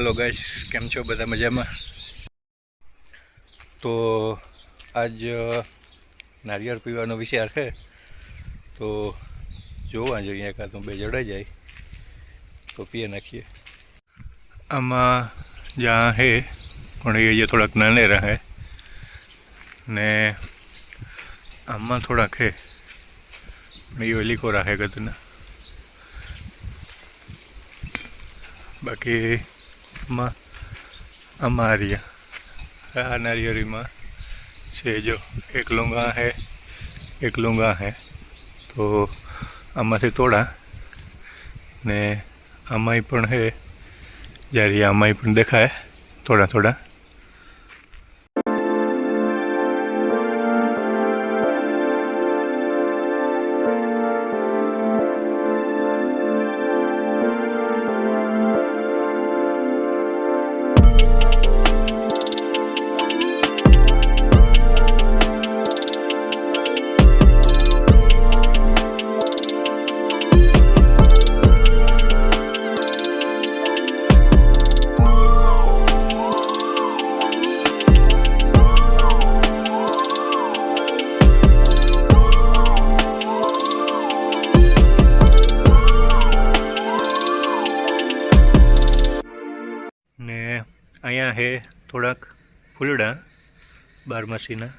Hello guys કેમ છો? બધા મજામાં? તો આજ નારિયેળ પીવાનો વિચાર છે. તો જોવા જોઈએ એકાદ બે જડાઈ જાય, તો પીએ નાખીએ. આમાં જ્યાં હે, પણ એ જે થોડાક નાને રહે. ને આમાં થોડાક હે, પણ એ ઓલીકો રાખે ગતના. બાકી આમાં અમારિયા આ નારિયેળીમાં છે જો, એક લૂંગા હે, એક લૂંગા હે. તો આમાંથી તોડા ને આમાંય પણ હે. જ્યારે આમાંય પણ દેખાય, થોડા થોડા. અહીંયા હે થોડાક ફૂલડા, બારમાસીના.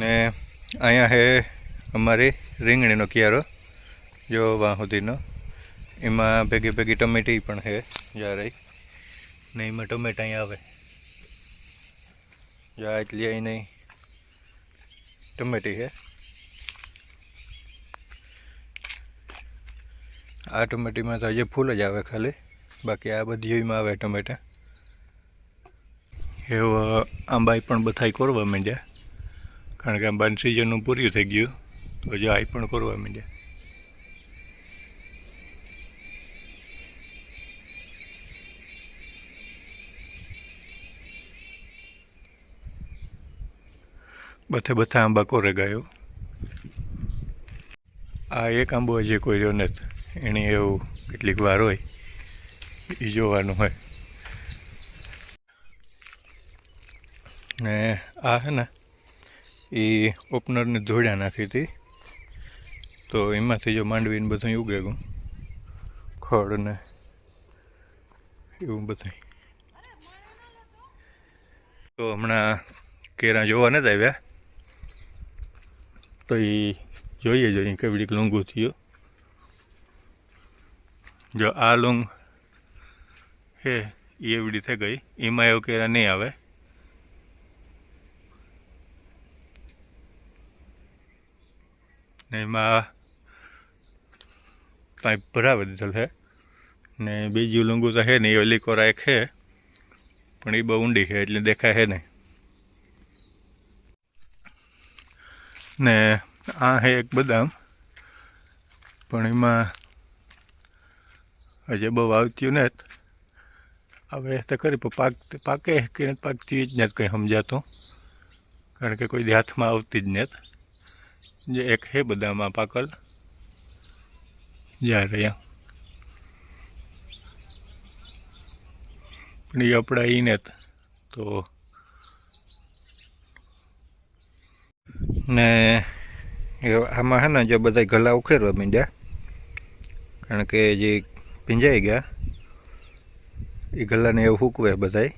ને અહીંયા હે અમારી રીંગણીનો કિયારો, જો વાહુદીનો એમાં ભેગી ભેગી ટમેટી પણ છે જ્યારે ને એમાં ટમેટા અહીંયા આવે. જા એટલી અહીં નહીં. ટમેટી છે આ ટમેટીમાં તો હજી ફૂલ જ આવે ખાલી. બાકી આ બધીમાં આવે ટમેટા. એવો આંબાઈ પણ બધાય કોરવા માંડ્યા. કારણ કે આંબાની સિઝનનું પૂર્યું થઈ ગયું. તો જો આઈ પણ કોરવા માંડ્યા. બધે બધા આંબા કોરે ગયો. આ એક આંબો હજી કોઈ રહ્યો નથી. એણે એવું કેટલીક વાર હોય. એ જોવાનું હોય ને આ છે ને એ ઓપનરને ધોળ્યા નાખી હતી. તો એમાંથી જો માંડવીને બધું ઉગે ગયું ખડ ને એવું બધું તો હમણાં કેરા જોવા નથી આવ્યા. તો એ જોઈએ જોઈએ કેવડીક લોંગું થયું. જો આ લોંગ હે, એ એવડી થઈ ગઈ. એમાં એવું કેરા નહીં આવે. ને એમાં પાઇપ ભરાવી દીધેલ છે ને બીજું લંગુ તો છે નહીં, ઓલી કોરા એક છે પણ એ બહુ ઊંડી છે એટલે દેખાય છે નહીં. ને આ છે એક બદામ. પણ એમાં હજી બહુ આવતું નથી. હવે તો કરી પણ પાક પાકે કે નથી પાકતી જ નથી કંઈ સમજાતું. કારણ કે કોઈ હાથમાં આવતી જ નથી. જે એક હે બધામાં પાકલ. જા રહ્યા પણ એ આપણા એ નથી તો ને આમાં હે ને જે બધા ગલા ઉખેરવા માંડ્યા. કારણ કે જે ભીંજાઈ ગયા. એ ગલાને એવું હૂકવે બધાય.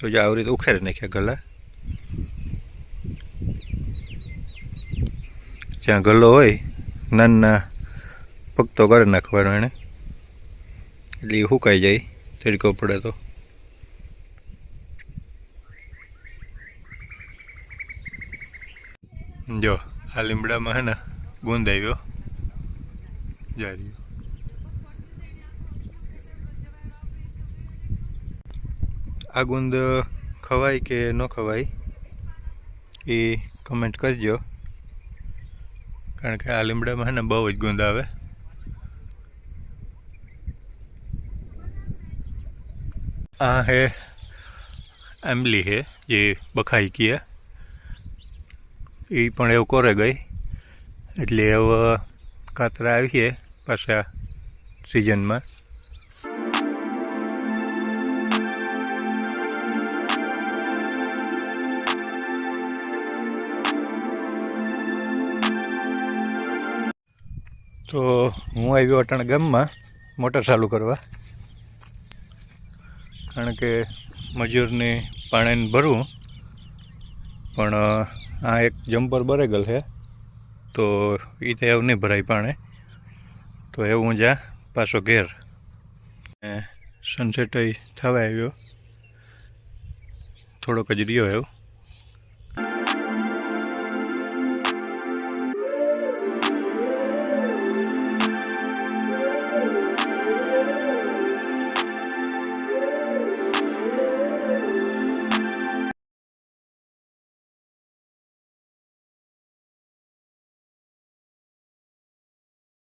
તો જે આવી રીતે ઉખેરી નાખ્યા ગલા જ્યાં ગલ્લો હોય નાના પગતો કરી નાખવાનો એને. એટલે એ સુકાઈ જાય, તડકો પડે તો. જો, આ લીમડામાં હે ને, ગુંદ આવ્યો. જાય આ ગુંદ ખવાય કે ન ખવાય એ કમેન્ટ કરજો. કારણ કે આ લીમડામાં ને બહુ જ ગુંદ આવે. આ હે આંબલી હે, જે બખાઈ ગયા. એ પણ એવું કરે ગઈ. એટલે હવે કાતરા આવી છે પાછા સિઝનમાં તો હું આવ્યો અટાણ ગામમાં મોટર ચાલુ કરવા. કારણ કે મજૂરને પાણીને ભરવું પણ આ એક જમ્પર બરેગલ છે. તો એ તો એવું નહીં ભરાય પાણે. તો એવું હું જા પાછો ઘેર. સનસેટ થવા આવ્યો. થોડોક જ રહ્યો એવું.